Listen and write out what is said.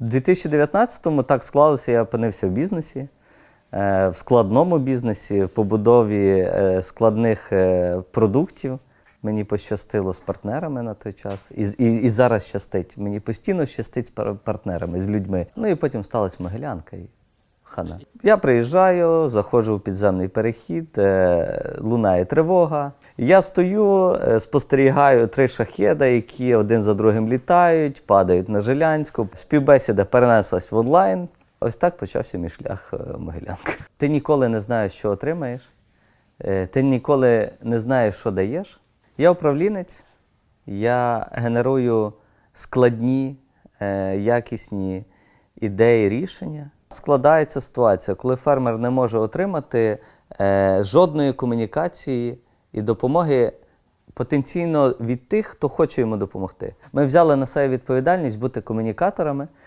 У 2019-му так склалося, я опинився в бізнесі, е, в складному бізнесі, в побудові е, складних е, продуктів. Мені пощастило з партнерами на той час, і, і, і зараз щастить. Мені постійно щастить з пар- партнерами, з людьми. Ну і потім сталася Могилянка і хана. Я приїжджаю, заходжу в підземний перехід, лунає тривога. Я стою, е, спостерігаю три шахеда, які один за другим літають, падають на Жилянську. Співбесіда перенеслась в онлайн. Ось так почався мій шлях е, Могилянка. Ти ніколи не знаєш, що отримаєш, е, ти ніколи не знаєш, що даєш. Я управлінець, я генерую складні, якісні ідеї, рішення. Складається ситуація, коли фермер не може отримати жодної комунікації і допомоги потенційно від тих, хто хоче йому допомогти. Ми взяли на себе відповідальність бути комунікаторами